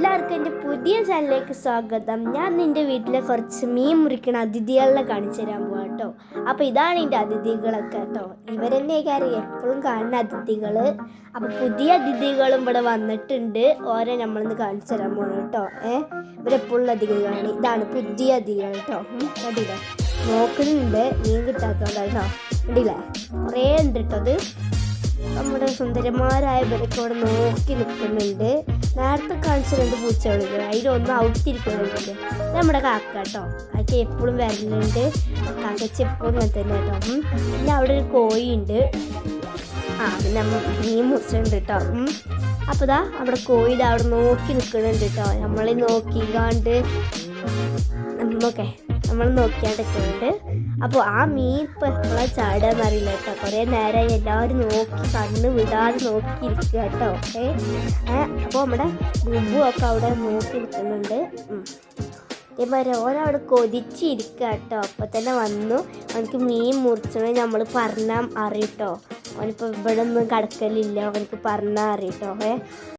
എല്ലാവർക്കും എന്റെ പുതിയ ചാനലിലേക്ക് സ്വാഗതം. ഞാൻ നിന്റെ വീട്ടിലെ കുറച്ച് മീൻ മുറിക്കണ അതിഥികളെ കാണിച്ചു തരാൻ പോവാം കേട്ടോ അപ്പോൾ ഇതാണ് എന്റെ അതിഥികളൊക്കെ കേട്ടോ ഇവരെന്നെ കാര്യം എപ്പോഴും കാണുന്ന അതിഥികൾ അപ്പോൾ പുതിയ അതിഥികളും ഇവിടെ വന്നിട്ടുണ്ട്. ഓരോ നമ്മളിന്ന് കാണിച്ചു തരാൻ പോകണം കേട്ടോ ഏഹ് ഇവരെപ്പോഴുള്ള അതിഥികളാണ്. ഇതാണ് പുതിയ അതിഥികൾ കേട്ടോ കണ്ടില്ലേ? നോക്കുന്നുണ്ട് മീൻ കിട്ടാത്തതുകൊണ്ടാണ് കേട്ടോ കണ്ടില്ലേ? കുറേ ഉണ്ട് കേട്ടോ അത് സുന്ദരന്മാരായ ഇവരൊക്കെ നോക്കി നിൽക്കുന്നുണ്ട്. നേരത്തെ കാണിച്ച രണ്ട് പൂച്ചകളുണ്ട്. അതിലൊന്നും ഔട്ടിരിക്കുന്നുണ്ട് ഇത് നമ്മുടെ കാക്ക കേട്ടോ. കാക്ക എപ്പോഴും വരുന്നുണ്ട് കാക്കച്ച എപ്പോഴും അങ്ങനെ തന്നെ കേട്ടോ. പിന്നെ അവിടെ ഒരു കോഴിയുണ്ട്. ആ പിന്നെ മീൻ മുറിച്ചുണ്ട് കേട്ടോ. അപ്പോൾ ദാ അവിടെ കോഴി അവിടെ നോക്കി നിൽക്കുന്നുണ്ട് കേട്ടോ. നമ്മളെ നോക്കിക്കാണ്ട് നമ്മക്കെ നമ്മൾ നോക്കിയാണ്ടൊക്കെയുണ്ട്. അപ്പോൾ ആ മീൻ ഇപ്പം എപ്പോഴാണ് ചാടുകയെന്ന് കേട്ടോ. കുറേ നേരം എല്ലാവരും നോക്കി കണ്ണ് വിടാതെ നോക്കിയിരിക്കുക കേട്ടോ. ഓക്കെ. അപ്പോൾ നമ്മുടെ ബുബു ഒക്കെ അവിടെ നോക്കി നിൽക്കുന്നുണ്ട്. ഇതേപോലെ ഓരവിടെ കൊതിച്ചിരിക്കുക കേട്ടോ. അപ്പോൾ തന്നെ വന്നു. അവനക്ക് മീൻ മുറിച്ചത് നമ്മൾ പറഞ്ഞാൽ അറിയട്ടോ. അവനിപ്പോൾ ഇവിടെ ഒന്നും കിടക്കലില്ല. അവനക്ക് പറഞ്ഞാൽ അറിയട്ടോ. ഏ